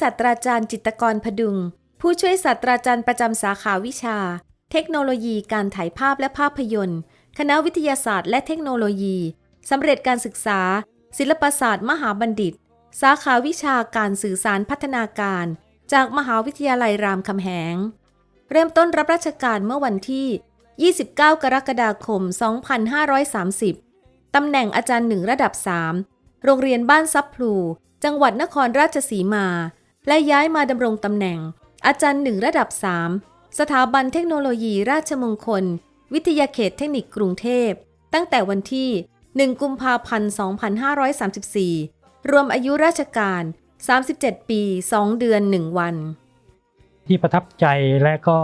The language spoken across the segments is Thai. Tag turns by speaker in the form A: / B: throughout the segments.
A: ศาสตราจารย์จิตกรพดุง ผู้ช่วยศาสตราจารย์ประจำสาขาวิชา เทคโนโลยีการถ่ายภาพและภาพยนตร์ คณะวิทยาศาสตร์และเทคโนโลยีสำเร็จการศึกษา ศิลปศาสตร์ มหาบัณฑิต สาขาวิชาการสื่อสารพัฒนาการ จากมหาวิทยาลัยรามคำแหง เริ่มต้นรับราชการเมื่อวันที่ 29 กรกฎาคม 2530 ตำแหน่งอาจารย์หนึ่งระดับ 3 โรงเรียนบ้านซับพลู จังหวัดนครราชสีมา และย้ายมาดำรงตำแหน่ง อาจารย์หนึ่งระดับ 3 สถาบันเทคโนโลยีราชมงคล วิทยาเขตเทคนิคกรุงเทพ ตั้งแต่วันที่ 1 กุมภาพันธ์ 2534 รวมอายุราชการ 37 ปี 2 เดือน 1 วัน
B: ที่ประทับใจและก็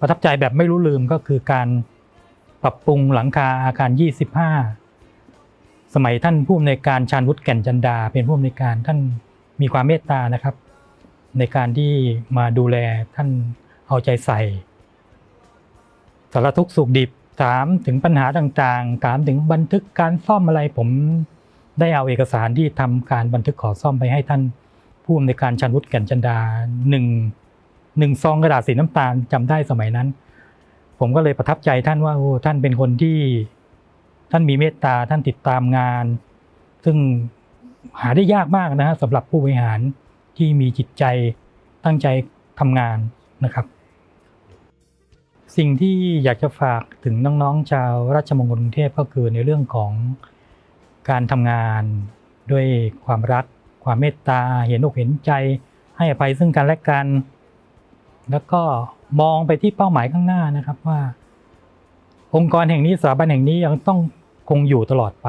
B: ประทับใจแบบไม่รู้ลืมก็คือการปรับปรุงหลังคาอาคาร 25 สมัยท่านผู้อำนวยการชาญวุฒิแก่นจันดา เป็นผู้อำนวยการท่านมีความเมตตานะครับ ในการที่มาดูแลท่านเอาใจใส่สารทุกสุขดิบถามถึงปัญหาต่างๆ ถามถึงบันทึกการซ่อมอะไรผมได้เอาเอกสารที่ทำการบันทึกขอซ่อมไปให้ท่านผู้อำนวยการชาญวุฒิแก่นจันดาหนึ่งหนึ่งซองกระดาษสีน้ำตาลจำได้สมัยนั้น ผมก็เลยประทับใจท่านว่าโอ้ท่านเป็นคนที่ท่านมีเมตตาท่านติดตามงาน ซึ่งหาได้ยากมากนะฮะสำหรับผู้บริหาร ที่มีจิตใจตั้งใจทำงานนะครับ สิ่งที่อยากจะฝากถึงน้องๆชาวราชมงคลกรุงเทพก็คือในเรื่องของการทำงานด้วยความรัก ความเมตตา เห็นอกเห็นใจ ให้อภัยซึ่งกันและกัน แล้วก็มองไปที่เป้าหมายข้างหน้านะครับว่า องค์กรแห่งนี้สถาบันแห่งนี้ยังต้องคงอยู่ตลอดไป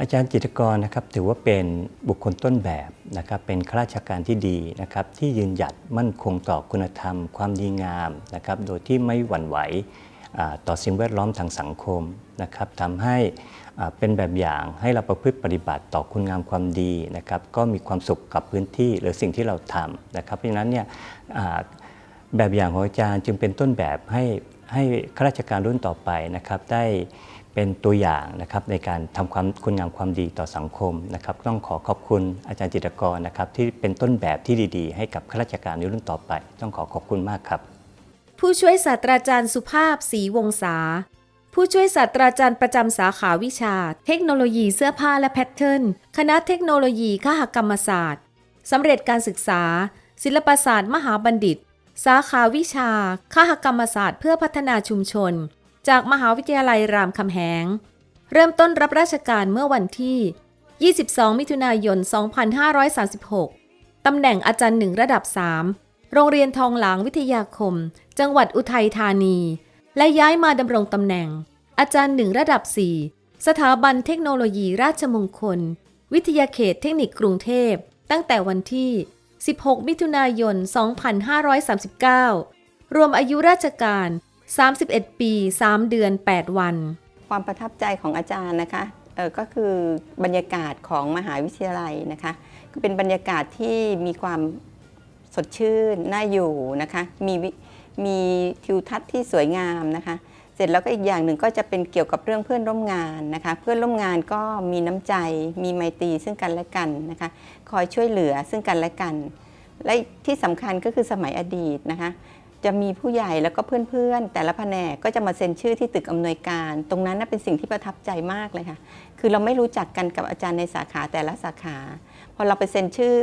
C: อาจารย์จิตรกรนะครับถือว่าเป็นบุคคลต้นแบบนะครับเป็นข้าราชการที่ดีนะครับที่ยืนหยัดมั่นคงต่อคุณธรรม ความดีงามนะครับโดยที่ไม่หวั่นไหวต่อสิ่งแวดล้อมทางสังคมนะครับทำให้เป็นแบบอย่างให้เราประพฤติปฏิบัติต่อคุณงามความดีนะครับก็มีความสุขกับพื้นที่หรือสิ่งที่เราทำนะครับเพราะฉะนั้นเนี่ยแบบอย่างของอาจารย์จึงเป็นต้นแบบให้ให้ข้าราชการรุ่นต่อไปนะครับได้ เป็นตัวอย่างนะครับในการทำความคุณงามความดีต่อสังคมนะครับต้องขอขอบคุณอาจารย์จิตรกรนะครับที่เป็นต้นแบบที่ดีๆ ให้กับข้าราชการในรุ่นต่อไป ต้องขอขอบคุณมากครับ
A: ผู้ช่วยศาสตราจารย์สุภาพศรีวงศาผู้ช่วยศาสตราจารย์ประจำสาขาวิชา เทคโนโลยีเสื้อผ้าและแพทเทิร์นคณะเทคโนโลยีคหกรรมศาสตร์สำเร็จการศึกษา ศิลปศาสตร์ มหาบัณฑิต สาขาวิชาคหกรรมศาสตร์ เพื่อพัฒนาชุมชน จากมหาวิทยาลัยรามคำแหง เริ่มต้นรับราชการเมื่อวันที่ 22 มิถุนายน 2536 ตำแหน่งอาจารย์หนึ่งระดับ 3 โรงเรียนทองหลางวิทยาคม จังหวัดอุทัยธานี และย้ายมาดำรงตำแหน่ง อาจารย์หนึ่งระดับ 4 สถาบันเทคโนโลยีราชมงคล วิทยาเขตเทคนิคกรุงเทพ ตั้งแต่วันที่ 16 มิถุนายน 2539 รวมอายุราชการ 31 ปี 3 เดือน 8 วัน
D: ความประทับใจของอาจารย์นะคะก็คือบรรยากาศของมหาวิทยาลัยนะคะก็เป็นบรรยากาศที่มีความสดชื่นน่าอยู่นะคะมีมีทิวทัศน์ที่สวยงามนะคะ เสร็จแล้วก็อีกอย่างหนึ่งก็จะเป็นเกี่ยวกับเรื่องเพื่อนร่วมงานนะคะ เพื่อนร่วมงานก็มีน้ำใจ มีไมตรีซึ่งกันและกันนะคะ คอยช่วยเหลือซึ่งกันและกัน และที่สำคัญก็คือสมัยอดีตนะคะ จะมีผู้ใหญ่แล้วก็เพื่อนๆ แต่ละแผนกก็จะมาเซ็นชื่อที่ตึกอำนวยการ ตรงนั้นน่ะเป็นสิ่งที่ประทับใจมากเลยค่ะ คือเราไม่รู้จักกันกับอาจารย์ในสาขาแต่ละสาขาพอเราไปเซ็นชื่อ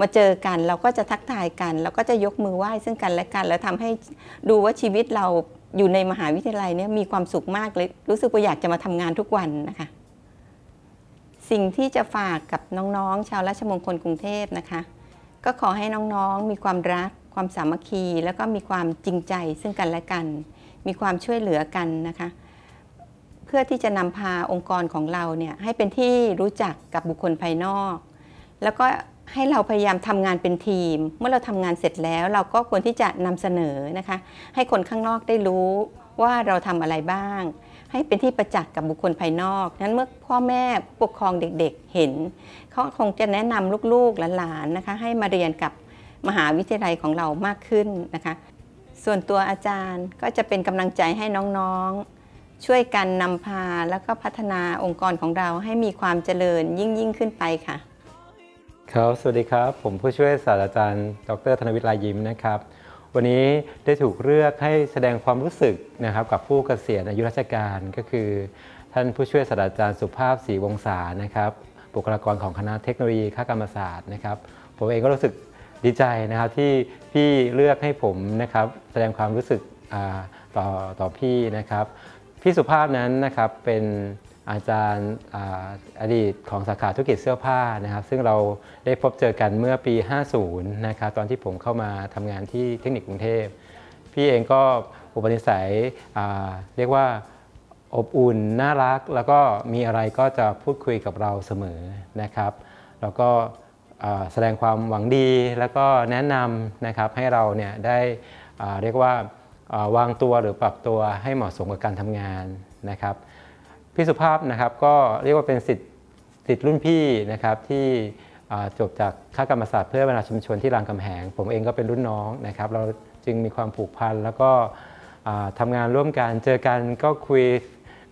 D: มาเจอกันเราก็จะทักทายกัน เราก็จะยกมือไหว้ซึ่งกันและกัน แล้วทำให้ดูว่าชีวิตเราอยู่ในมหาวิทยาลัยเนี่ยมีความสุขมากเลย รู้สึกว่าอยากจะมาทำงานทุกวันนะคะ สิ่งที่จะฝากกับน้องๆ ชาวราชมงคลกรุงเทพนะคะ ก็ขอให้น้องๆมีความรัก ความสามัคคี แล้วก็มีความจริงใจซึ่งกันและกัน มีความช่วยเหลือกันนะคะ เพื่อที่จะนำพาองค์กรของเราเนี่ยให้เป็นที่รู้จักกับบุคคลภายนอก แล้วก็ให้เราพยายามทำงานเป็นทีม เมื่อเราทำงานเสร็จแล้วเราก็ควรที่จะนำเสนอนะคะ ให้คนข้างนอกได้รู้ว่าเราทำอะไรบ้าง ให้เป็นที่ประจักษ์กับบุคคลภายนอกนั้นเมื่อพ่อแม่ผู้ปกครองเด็กๆเห็นเขาคงจะแนะนำลูกๆหลานๆนะคะ ให้มาเรียนกับ มหาวิทยาลัยของเรามากขึ้นนะคะ ส่วนตัวอาจารย์ก็จะเป็นกำลังใจให้น้องๆ ช่วยกันนำพาแล้วก็พัฒนาองค์กรของเราให้มีความเจริญยิ่งยิ่งขึ้นไปค่ะ
E: ครับ สวัสดีครับ ผมผู้ช่วยศาสตราจารย์ ดรธนวิทย์ลายยิ้มนะครับ วันนี้ได้ถูกเลือกให้แสดงความรู้สึกนะครับกับผู้เกษียณอายุราชการก็คือ ท่านผู้ช่วยศาสตราจารย์สุภาพศรีวงศานะครับบุคลากรของคณะเทคโนโลยีคกรรมศาสตร์นะครับ ผมเองก็รู้สึก ดีใจนะครับที่พี่เลือกให้ผมนะครับแสดงความรู้สึกต่อต่อพี่นะครับพี่สุภาพนั้นนะครับเป็นอาจารย์อดีตของสาขาธุรกิจเสื้อผ้านะครับ ซึ่งเราได้พบเจอกันเมื่อปี 50 นะครับตอนที่ผมเข้ามาทำงานที่เทคนิคกรุงเทพ พี่เองก็อุปนิสัยเรียกว่าอบอุ่นน่ารัก แล้วก็มีอะไรก็จะพูดคุยกับเราเสมอนะครับ แล้วก็ แสดงความหวังดีแล้วก็แนะนำนะครับให้เราเนี่ยได้เรียกว่าวางตัวหรือปรับตัวให้เหมาะสมกับการทำงานนะครับพี่สุภาพนะครับก็เรียกว่าเป็นสิทธิ์สิทธิ์รุ่นพี่นะครับที่จบจากค่ากรรมศาสตร์เพื่อพัฒนาชุมชนที่รามคำแหง ผมเองก็เป็นรุ่นน้องนะครับ เราจึงมีความผูกพันแล้วก็ทำงานร่วมกันเจอกันก็คุย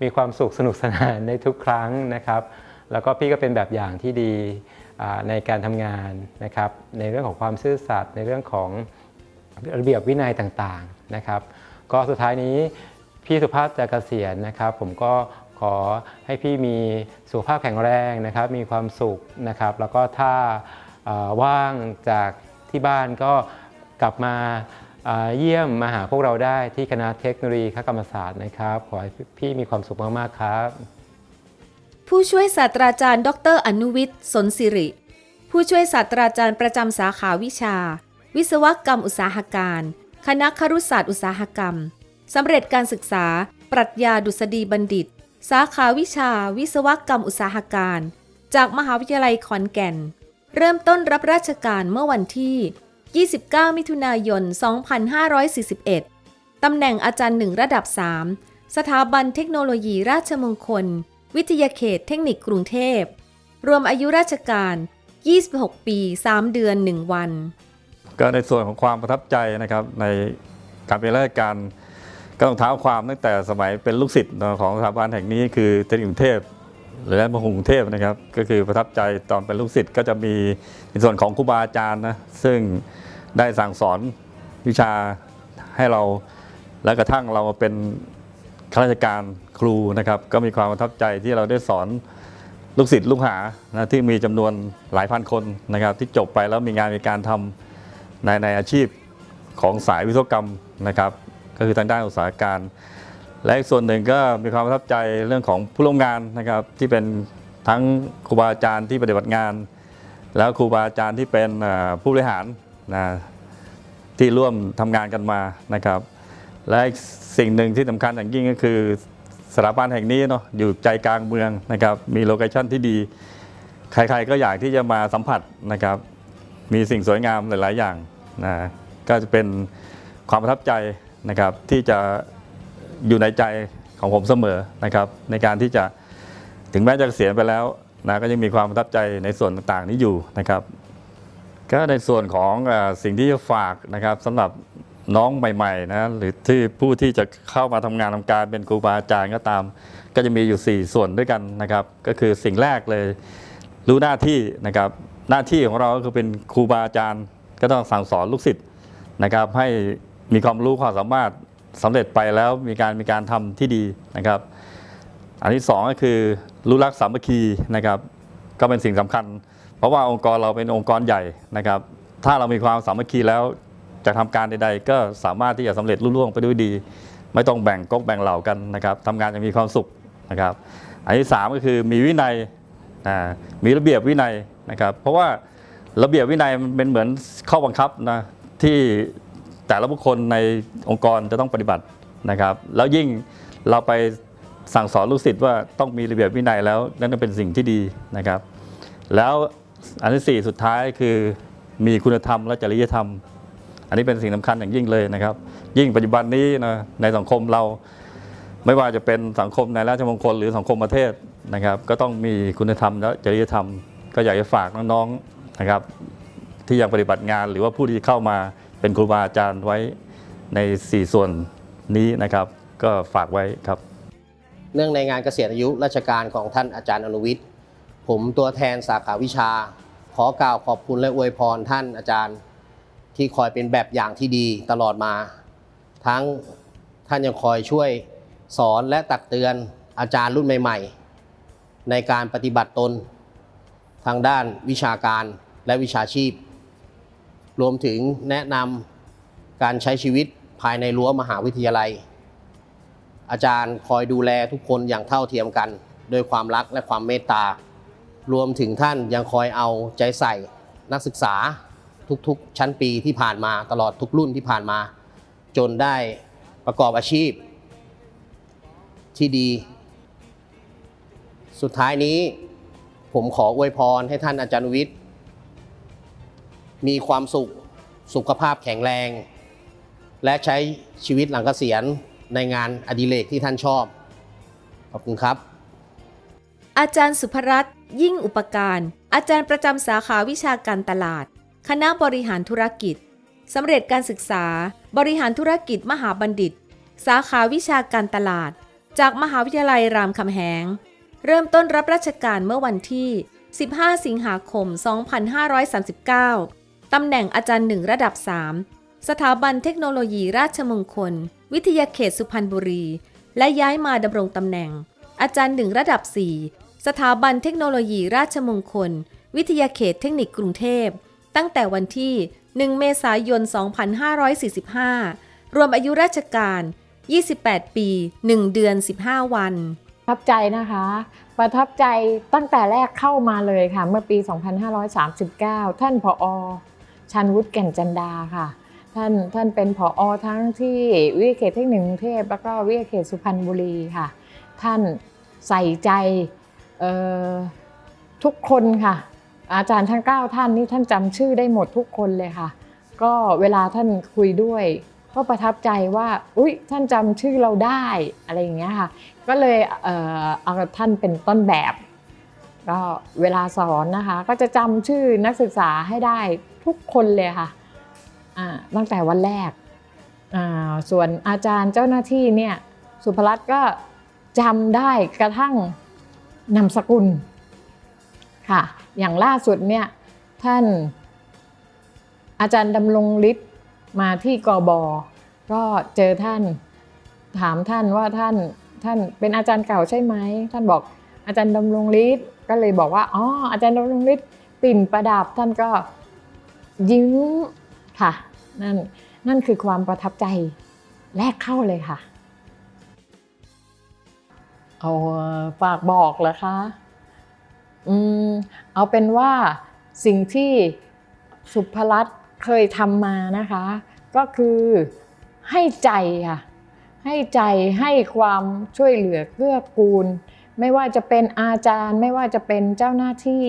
E: มีความสุขสนุกสนานในทุกครั้งนะครับ แล้วก็พี่ก็เป็นแบบอย่างที่ดี ในการทำงานนะครับในเรื่องของความซื่อสัตย์ในเรื่องของระเบียบวินัยต่างๆนะครับ ก็สุดท้ายนี้พี่สุภาพจะเกษียณนะครับ ผมก็ขอให้พี่มีสุขภาพแข็งแรงนะครับ มีความสุขนะครับ แล้วก็ถ้าว่างจากที่บ้านก็กลับมาเอ่อเยี่ยมมาหาพวกเราได้ที่คณะเทคโนโลยีคกรรมศาสตร์นะครับ ขอให้พี่มีความสุขมาก ๆ ครับ
A: ผู้ช่วยศาสตราจารย์ ดร อนุวิทย์ สนสิริ ผู้ช่วยศาสตราจารย์ประจำสาขาวิชา วิศวกรรมอุตสาหการ คณะครุศาสตร์อุตสาหกรรม สำเร็จการศึกษา ปรัชญาดุษฎีบัณฑิต สาขาวิชา วิศวกรรมอุตสาหการ จากมหาวิทยาลัยขอนแก่น เริ่มต้นรับราชการเมื่อวันที่ 29 มิถุนายน 2541 ตำแหน่งอาจารย์หนึ่งระดับ 3 สถาบันเทคโนโลยีราชมงคล วิทยาเขตเทคนิคกรุงเทพ รวมอายุราชการ 26 ปี 3 เดือน 1 วัน
F: ก็ในส่วนของความประทับใจนะครับในการเป็นราชการก็ต้องเท้าความตั้งแต่สมัยเป็นลูกศิษย์ของสถาบันแห่งนี้คือเทคนิคกรุงเทพหรือมหกรุงเทพนะครับ ก็คือประทับใจตอนเป็นลูกศิษย์ก็จะมีในส่วนของครูบาอาจารย์นะซึ่งได้สั่งสอนวิชาให้เราและกระทั่งเรามาเป็น ข้าราชการครูนะครับ ก็มีความประทับใจที่เราได้สอนลูกศิษย์ลูกหานะที่มีจำนวนหลายพันคนนะครับ ที่จบไปแล้วมีงานมีการทำในในอาชีพของสายวิศวกรรมนะครับ ก็คือทางด้านอุตสาหการ และอีกส่วนหนึ่งก็มีความประทับใจเรื่องของผู้ร่วมงานนะครับ ที่เป็นทั้งครูบาอาจารย์ที่ปฏิบัติงาน แล้วครูบาอาจารย์ที่เป็นผู้บริหารนะที่ร่วมทำงานกันมานะครับ และอีก สิ่งหนึ่งที่สำคัญอย่างยิ่งก็คือสถาบันแห่งนี้เนาะอยู่ใจกลางเมืองนะครับ มีโลเคชั่นที่ดี ใครๆก็อยากที่จะมาสัมผัสนะครับ มีสิ่งสวยงามหลาย ๆ อย่างนะก็จะเป็นความประทับใจนะครับที่จะอยู่ในใจของผมเสมอนะครับ ในการที่จะถึงแม้จะเกษียณไปแล้วนะก็ยังมีความประทับใจในส่วนต่างๆนี้อยู่นะครับ ก็ในส่วนของอสิ่งที่จะฝากนะครับสำหรับ น้องใหม่ๆนะหรือที่ผู้ที่จะเข้ามาทำงานทำการเป็นครูบาอาจารย์ก็ตาม ก็จะมีอยู่ 4 ส่วนด้วยกันนะครับ ก็คือสิ่งแรกเลยรู้หน้าที่นะครับ หน้าที่ของเราก็คือเป็นครูบาอาจารย์ ก็ต้องสั่งสอนลูกศิษย์นะครับ ให้มีความรู้ความสามารถสำเร็จไปแล้วมีการมีการทำที่ดีนะครับ อันที่สองก็คือรู้รักสามัคคีนะครับ ก็เป็นสิ่งสำคัญ เพราะว่าองค์กรเราเป็นองค์กรใหญ่นะครับ ถ้าเรามีความสามัคคีแล้ว จะทำการใดๆ ก็สามารถที่จะสำเร็จรุ่ล่วงไปด้วยดี ไม่ต้องแบ่งก๊กแบ่งเหล่ากันนะครับทำงานอย่างมีความสุขนะครับ อันที่สามก็คือมีวินัยมีระเบียบวินัยนะครับเพราะว่าระเบียบวินัยมันเป็นเหมือนข้อบังคับนะที่แต่ละบุคคลในองค์กรจะต้องปฏิบัตินะครับ แล้วยิ่งเราไปสั่งสอนลูกศิษย์ว่าต้องมีระเบียบวินัยแล้วนั่นเป็นสิ่งที่ดีนะครับ แล้วอันที่สี่สุดท้ายคือมีคุณธรรมและจริยธรรม อันนี้เป็นสิ่งสำคัญอย่างยิ่งเลยนะครับ ยิ่งปัจจุบันนี้นะในสังคมเราไม่ว่าจะเป็นสังคมในราชมงคลหรือสังคมประเทศนะครับ ก็ต้องมีคุณธรรมและจริยธรรม ก็อยากจะฝากน้องๆนะครับ ที่ยังปฏิบัติงานหรือว่าผู้ที่เข้ามาเป็นครูบาอาจารย์ไว้ใน 4 ส่วนนี้นะครับ ก็ฝากไว้ครับ
G: เนื่องในงานเกษียณอายุราชการของท่านอาจารย์อนุวิทย์ ผมตัวแทนสาขาวิชา ขอกล่าวขอบคุณและอวยพรท่านอาจารย์ ที่คอยเป็นแบบอย่างที่ดีตลอดมา ทั้งท่านยังคอยช่วยสอนและตักเตือนอาจารย์รุ่นใหม่ ๆ ในการปฏิบัติตน ทางด้านวิชาการและวิชาชีพ รวมถึงแนะนำการใช้ชีวิตภายในรั้วมหาวิทยาลัย อาจารย์คอยดูแลทุกคนอย่างเท่าเทียมกันโดยความรักและความเมตตารวมถึงท่านยังคอยเอาใจใส่นักศึกษา ทุกๆ ชั้นปีที่ผ่านมาตลอดทุกรุ่นที่ผ่านมา จนได้ประกอบอาชีพ ที่ดี สุดท้ายนี้ ผมขออวยพรให้ท่านอาจารย์วิทย์ มีความสุขสุขภาพแข็งแรง และใช้ชีวิตหลังเกษียณในงานอดิเรกที่ท่านชอบ ขอบคุณครับ
A: อาจารย์สุภรัตน์ยิ่งอุปการ อาจารย์ประจำสาขาวิชาการตลาด คณะบริหารธุรกิจสำเร็จการศึกษา บริหารธุรกิจมหาบัณฑิต สาขาวิชาการตลาด จากมหาวิทยาลัยรามคำแหง เริ่มต้นรับราชการเมื่อวันที่ 15 สิงหาคม 2539 ตำแหน่งอาจารย์หนึ่งระดับ 3 สถาบันเทคโนโลยีราชมงคล วิทยาเขตสุพรรณบุรี และย้ายมาดำรงตำแหน่ง อาจารย์หนึ่งระดับ 4 สถาบันเทคโนโลยีราชมงคล วิทยาเขตเทคนิคกรุงเทพ ตั้งแต่วันที่ 1 เมษายน 2545 รวมอายุราชการ 28 ปี 1 เดือน 15 วัน
H: ประทับใจนะคะ ประทับใจตั้งแต่แรกเข้ามาเลยค่ะ เมื่อปี 2539 ท่านผอชันวุฒิแก่นจันดาค่ะ ท่านท่านเป็นผอทั้งที่วิทยาเขตเทคนิคกรุงเทพแล้วก็วิทยาเขตสุพรรณบุรีค่ะ ท่านใส่ใจทุกคนค่ะ อาจารย์ทั้ง 9 ท่านนี่ท่านจำชื่อได้หมดทุกคนเลยค่ะ ก็เวลาท่านคุยด้วย ก็ประทับใจว่าอุ๊ยท่านจำชื่อเราได้อะไรอย่างเงี้ยค่ะ ก็เลยเอ่อเอาท่านเป็นต้นแบบก็เวลาสอนนะคะ ก็จะจำชื่อนักศึกษาให้ได้ทุกคนเลยค่ะตั้งแต่วันแรกส่วนอาจารย์เจ้าหน้าที่เนี่ยสุภรัตน์ก็จำได้กระทั่งนามสกุลค่ะ อย่างล่าสุดเนี่ยท่านอาจารย์ดำรงฤทธิ์มาที่กบก็เจอท่านถามท่านว่าท่านท่านเป็นอาจารย์เก่าใช่ไหมท่านบอกอาจารย์ดำรงฤทธิ์ก็เลยบอกว่าอ๋ออาจารย์ดำรงฤทธิ์ปิ่นประดับท่านก็ยิ้มค่ะนั่นนั่นคือความประทับใจแรกเข้าเลยค่ะเอาฝากบอกเหรอคะ อืมเอาเป็นว่าสิ่งที่สุภรัตน์เคยทำมานะคะ ก็คือให้ใจค่ะให้ใจให้ความช่วยเหลือเกื้อกูล ไม่ว่าจะเป็นอาจารย์ ไม่ว่าจะเป็นเจ้าหน้าที่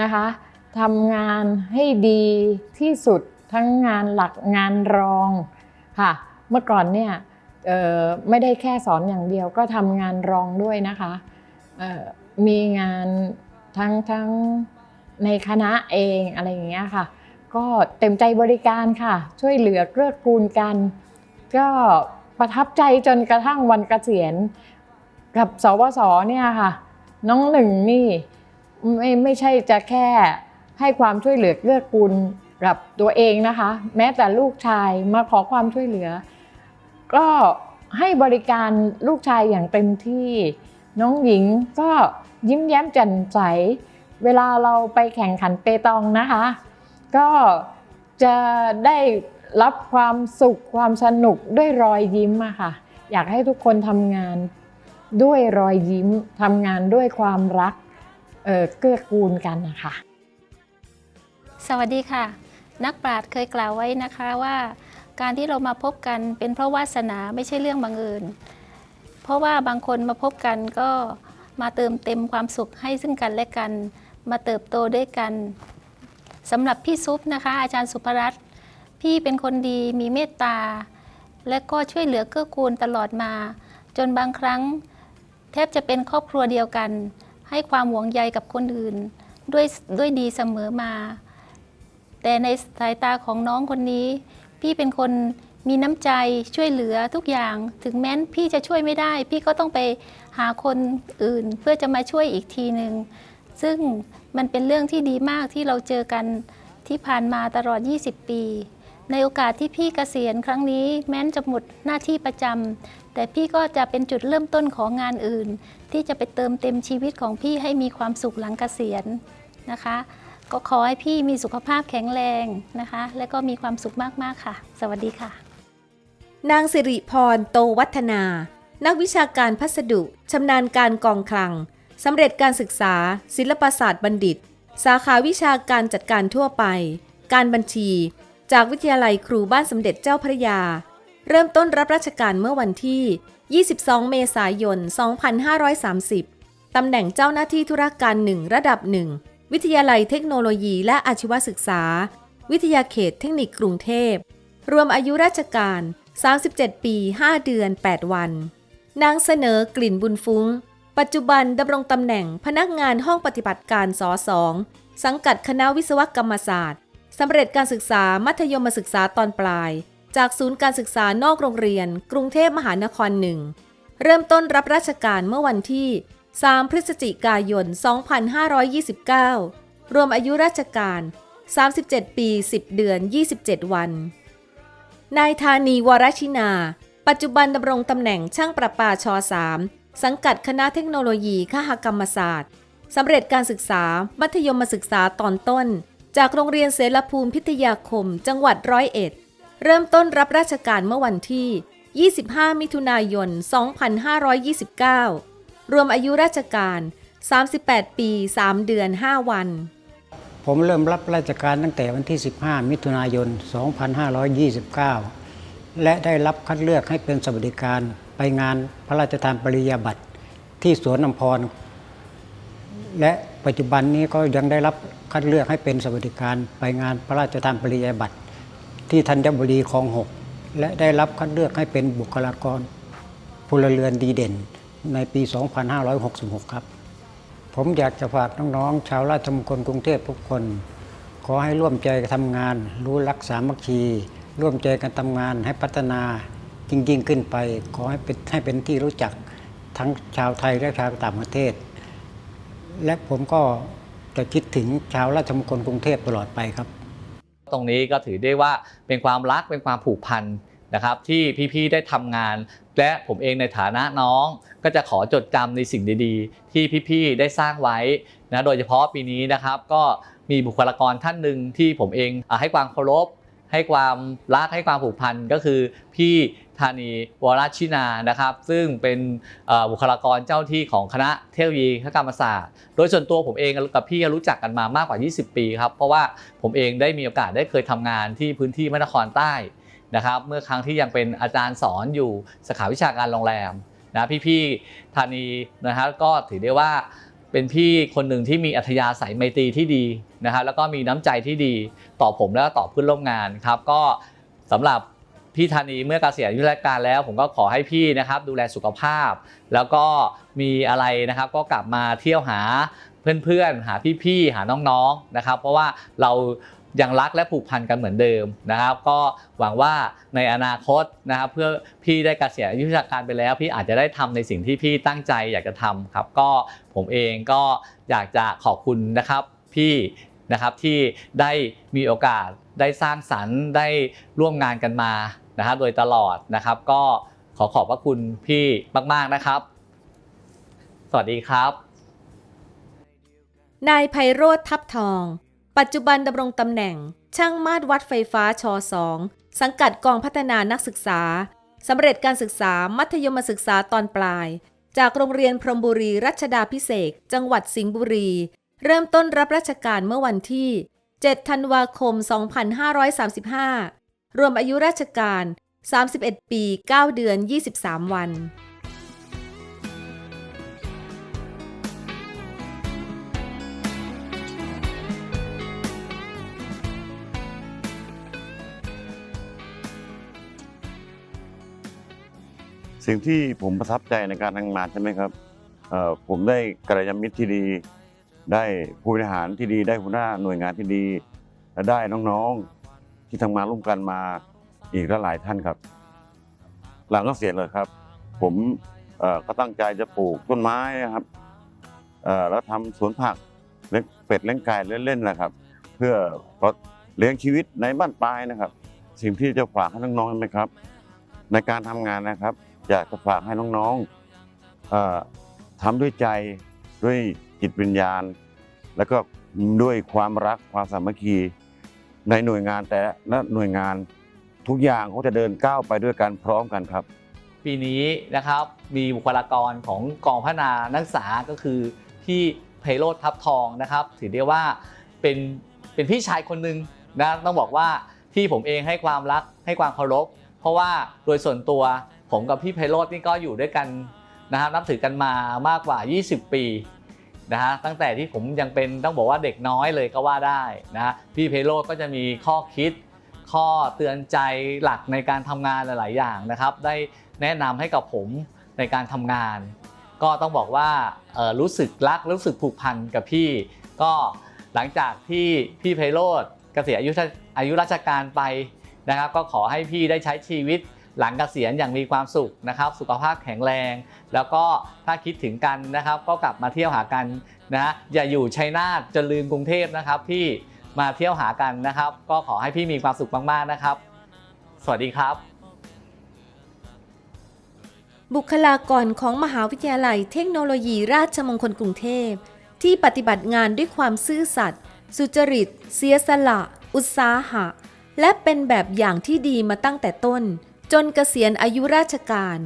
H: นะคะทำงานให้ดีที่สุดทั้งงานหลักงานรองค่ะ เมื่อก่อนเนี่ยไม่ได้แค่สอนอย่างเดียวก็ทำงานรองด้วยนะคะมีงาน ทั้งทั้งในคณะเองอะไรอย่างเงี้ยค่ะ ก็เต็มใจบริการค่ะ ช่วยเหลือเกื้อกูลกัน ก็ประทับใจจนกระทั่งวันเกษียณกับสวสเนี่ยค่ะ น้องหนึ่งนี่ไม่ไม่ใช่จะแค่ให้ความช่วยเหลือเกื้อกูลกับตัวเองนะคะ แม้แต่ลูกชายมาขอความช่วยเหลือ ก็ให้บริการลูกชายอย่างเต็มที่ น้องหญิงก็ ยิ้มแย้มแจ่มใส เวลาเราไปแข่งขันเปตองนะคะ ก็จะได้รับความสุขความสนุกด้วยรอยยิ้มอะค่ะ อยากให้ทุกคนทำงานด้วยรอยยิ้มทำงานด้วยความรักเออเกื้อกูลกันนะคะ
I: สวัสดีค่ะ นักปราชญ์เคยกล่าวไว้นะคะว่า การที่เรามาพบกันเป็นเพราะวาสนาไม่ใช่เรื่องบังเอิญเพราะว่าบางคนมาพบกันก็ มาเติมเต็มความสุขให้ซึ่งกันและกัน มาเติบโตด้วยกันสำหรับพี่ซุปนะคะ อาจารย์สุภรัตน์พี่เป็นคนดีมีเมตตา และก็ช่วยเหลือเกื้อกูลตลอดมา จนบางครั้ง แทบจะเป็นครอบครัวเดียวกัน ให้ความหวงใยกับคนอื่น ด้วยด้วยดีเสมอมา แต่ในสายตาของน้องคนนี้ พี่เป็นคน มีน้ำใจช่วยเหลือทุกอย่าง ถึงแม้นพี่จะช่วยไม่ได้ พี่ก็ต้องไปหาคนอื่นเพื่อจะมาช่วยอีกทีหนึ่งซึ่งมันเป็นเรื่องที่ดีมากที่เราเจอกันที่ผ่านมาตลอด 20 ปี ในโอกาสที่พี่เกษียณครั้งนี้แม้นจะหมดหน้าที่ประจำแต่พี่ก็จะเป็นจุดเริ่มต้นของงานอื่น ที่จะไปเติมเต็มชีวิตของพี่ให้มีความสุขหลังเกษียณนะคะ ก็ขอให้พี่มีสุขภาพแข็งแรงนะคะ และก็มีความสุขมากๆค่ะ สวัสดีค่ะ
A: นางสิริพรโตวัฒนา นักวิชาการพัสดุชำนาญการกองคลังสำเร็จการศึกษา ศิลปศาสตร์บัณฑิต สาขาวิชาการจัดการทั่วไป การบัญชี จากวิทยาลัยครูบ้านสมเด็จเจ้าพระยา เริ่มต้นรับราชการเมื่อวันที่ 22 เมษายน 2530 ตำแหน่งเจ้าหน้าที่ธุรการหนึ่งระดับหนึ่ง วิทยาลัยเทคโนโลยีและอาชีวศึกษา วิทยาเขตเทคนิคกรุงเทพ รวมอายุราชการ 37 ปี 5 เดือน 8 วัน นางเสนอกลิ่นบุญฟุ้ง ปัจจุบันดำรงตำแหน่งพนักงานห้องปฏิบัติการสอสองสังกัดคณะวิศวกรรมศาสตร์สำเร็จการศึกษามัธยมศึกษาตอนปลาย จากศูนย์การศึกษานอกโรงเรียน กรุงเทพมหานครหนึ่งเริ่มต้นรับราชการเมื่อวันที่ 3 พฤศจิกายน 2529 รวมอายุราชการ 37 ปี 10 เดือน 27 วัน นายธานีวรชินา ปัจจุบันดำรงตำแหน่งช่างประปาช3สังกัดคณะเทคโนโลยีคหกรรมศาสตร์สำเร็จการศึกษา มัธยมศึกษาตอนต้น จากโรงเรียนเสรภูมิพิทยาคม จังหวัดร้อยเอ็ด เริ่มต้นรับราชการเมื่อวันที่ 25 มิถุนายน 2529 รวมอายุราชการ 38 ปี 3 เดือน 5 วัน
J: ผมเริ่มรับราชการตั้งแต่วันที่ 15 มิถุนายน 2529 และได้รับคัดเลือกให้เป็นสวัสดิการไปงานพระราชทานปริญาบัตรที่สวนอำพร และปัจจุบันนี้ก็ยังได้รับคัดเลือกให้เป็นสวัสดิการไปงานพระราชทานปริญาบัตรที่ธัญบุรีคลองหกและได้รับคัดเลือกให้เป็นบุคลากรพลเรือนดีเด่นในปี 2566 ครับ ผมอยากจะฝากน้องๆ ชาวราชมงคลกรุงเทพทุกคน ขอให้ร่วมใจกันทำงาน รู้รักสามัคคี ร่วมใจกันทำงานให้พัฒนาจริงๆขึ้นไป ขอให้เป็นให้เป็นที่รู้จักทั้งชาวไทยและชาวต่างประเทศ และผมก็จะคิดถึงชาวราชมงคลกรุงเทพตลอดไปครับ
K: ตรงนี้ก็ถือได้ว่าเป็นความรักเป็นความผูกพัน นะครับที่พี่ๆได้ทำงาน และผมเองในฐานะน้อง ก็จะขอจดจำในสิ่งดีๆ ที่พี่ๆได้สร้างไว้นะโดยเฉพาะปีนี้นะครับก็มีบุคลากรท่านหนึ่งที่ผมเองอให้ความเคารพ ให้ความรักให้ความผูกพันก็คือพี่ธานีวรชินานะครับ ซึ่งเป็นบุคลากรเจ้าที่ของคณะเทคโนโลยีคกรรมศาสตร์ โดยส่วนตัวผมเองกับพี่รู้จักกันมามากกว่า 20 ปีครับ เพราะว่าผมเองได้มีโอกาสได้เคยทำงานที่พื้นที่พระนครใต้ นะครับเมื่อครั้งที่ยังเป็นอาจารย์สอนอยู่สาขาวิชาการโรงแรมนะพี่ๆธานีนะครับก็ถือได้ว่าเป็นพี่คนหนึ่งที่มีอัธยาศัยไมตรีที่ดีนะครับแล้วก็มีน้ำใจที่ดีต่อผมและต่อเพื่อนร่วมงานครับก็สำหรับพี่ธานีเมื่อเกษียณอายุราชการแล้ว ผมก็ขอให้พี่นะครับดูแลสุขภาพ แล้วก็มีอะไรนะครับก็กลับมาเที่ยวหาเพื่อนๆหาพี่ๆหาน้องๆนะครับ เพราะว่าเรา ยังรักและผูกพันกันเหมือนเดิมนะครับ ก็หวังว่าในอนาคตนะครับเพื่อพี่ได้เกษียณอายุราชการไปแล้ว พี่อาจจะได้ทำในสิ่งที่พี่ตั้งใจอยากจะทำครับ ก็ผมเองก็อยากจะขอบคุณนะครับพี่นะครับที่ได้มีโอกาสได้สร้างสรรค์ได้ร่วมงานกันมานะครับโดยตลอดนะครับ ก็ขอขอบพระคุณพี่มาก ๆนะครับ สวัสดีครับ
A: นายไพโรธทับทอง ปัจจุบันดำรงตำแหน่ง ช่างมาตรวัดไฟฟ้าช2สังกัดกองพัฒนานักศึกษาสำเร็จการศึกษามัธยมศึกษาตอนปลาย จากโรงเรียนพรหมบุรีรัชดาพิเศษจังหวัดสิงห์บุรี เริ่มต้นรับราชการเมื่อวันที่ 7 ธันวาคม 2535 รวมอายุราชการ 31 ปี 9 เดือน 23 วัน
L: สิ่งที่ผมประทับใจในการทำงานใช่ไหมครับผมได้กัลยามิตรที่ดี ได้ผู้บริหารที่ดี ได้หัวหน้าหน่วยงานที่ดี และได้น้องๆที่ทำงานร่วมกันมาอีกหลายท่านครับ หลังก็เสียเลยครับ ผมก็ตั้งใจจะปลูกต้นไม้นะครับแล้วทำสวนผักเลี้ยงเป็ดเลี้ยงไก่เล่นๆนะครับ เพื่อเลี้ยงชีวิตในบ้านปลายนะครับ สิ่งที่จะฝากให้น้องๆไหมครับ ในการทำงานนะครับ อยากจะฝากให้น้องๆทำด้วยใจด้วยจิตวิญญาณ แล้วก็ด้วยความรักความสามัคคีในหน่วยงานแต่ละหน่วยงานทุกอย่างเขาจะเดินก้าวไปด้วยกันพร้อมกันครับ
K: ปีนี้นะครับมีบุคลากรของกองพัฒนานักศึกษาก็คือพี่ไพโรธทับทองนะครับ ถือได้ว่าเป็นเป็นพี่ชายคนหนึ่งนะต้องบอกว่าที่ผมเองให้ความรักให้ความเคารพ เพราะว่าโดยส่วนตัว ผมกับพี่ไพโรธนี่ก็อยู่ด้วยกันนะครับนับถือกันมามากกว่า 20 ปีนะฮะตั้งแต่ที่ผมยังเป็นต้องบอกว่าเด็กน้อยเลยก็ว่าได้นะพี่ไพโรธก็จะมีข้อคิด ข้อเตือนใจหลักในการทำงานหลาย ๆ อย่างนะครับ ได้แนะนำให้กับผมในการทำงาน ก็ต้องบอกว่ารู้สึกรักรู้สึกผูกพันกับพี่ ก็หลังจากที่พี่ไพโรธเกษียณอายุราอายุราชการไปนะครับ ก็ขอให้พี่ได้ใช้ชีวิต หลังเกษียณอย่างมีความสุขนะครับ สุขภาพแข็งแรง แล้วก็ถ้าคิดถึงกันนะครับ ก็กลับมาเที่ยวหากันนะอย่าอยู่ชัยนาทจนลืมกรุงเทพนะครับพี่มาเที่ยวหากันนะครับ ก็ขอให้พี่มีความสุขมากๆนะครับ สวัสดีครับ
A: บุคลากรของมหาวิทยาลัยเทคโนโลยีราชมงคลกรุงเทพ ที่ปฏิบัติงานด้วยความซื่อสัตย์สุจริต เสียสละ อุตสาหะ และเป็นแบบอย่างที่ดีมาตั้งแต่ต้น จนเกษียณอายุราชการ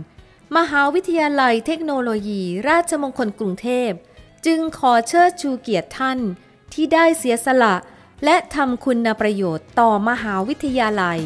A: มหาวิทยาลัยเทคโนโลยี ราชมงคลกรุงเทพ จึงขอเชิดชูเกียรติท่านที่ได้เสียสละและทำคุณประโยชน์ต่อมหาวิทยาลัย